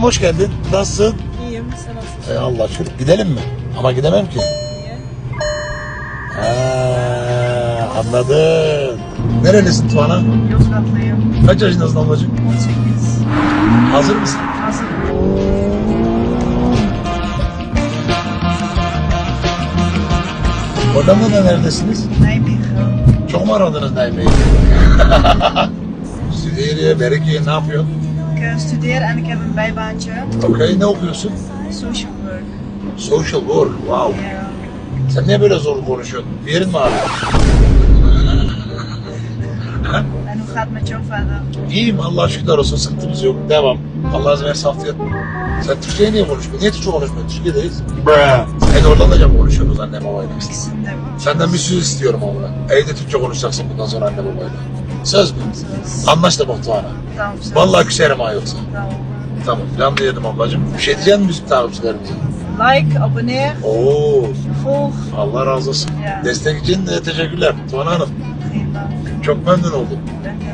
Hoş geldin. Nasılsın? İyiyim, sen nasılsın? Ey Allah şükür. Gidelim mi? Ama gidemem ki. Niye? Ha, anladım. Nerelisin Tuana? Yozgatlıyım. Kaç yaşındasın ablacığım? 18. Hazır mısın? Hazır. Hollanda'da neredesiniz? Nijmegen. Çok mu aradınız Nijmeeg'i? Studeren, werken, ne yapıyorsun? Ik studeer en ik heb een bijbaantje. Okey, ne okuyorsun? Social work. Social work, wow. Ja. Sen niye böyle zor konuşuyorsun? Bir yerin mi ağrıyor? En hoe gaat met jou verder? İyiyim Allah şükürler olsun sıkıntımız yok. Devam. Allah izin verirse haftaya. Sen Türkçe'yi niye konuşmuyorsun? Niye Türkçe konuşmuyorsun? Türkiye'deyiz. Bre. Sen Hollandaca mı konuşuyorsunuz annem babayla? İkisini de bu. Senden bir söz istiyorum ama. Evde Türkçe konuşacaksın bundan sonra anne babayla. Söz mü? Anlaştık Batuhan'a. Tamam. Vallahi küserim ha yoksa. Tamam. Tamam. Canlı yedim ablacığım. Bir şey diyecek misin takipçilerimize? Like, abonneer, Oo. volg. Allah razı olsun. Ya. Destek için de teşekkürler. Tuğan Hanım. Çok memnun oldum. Wel.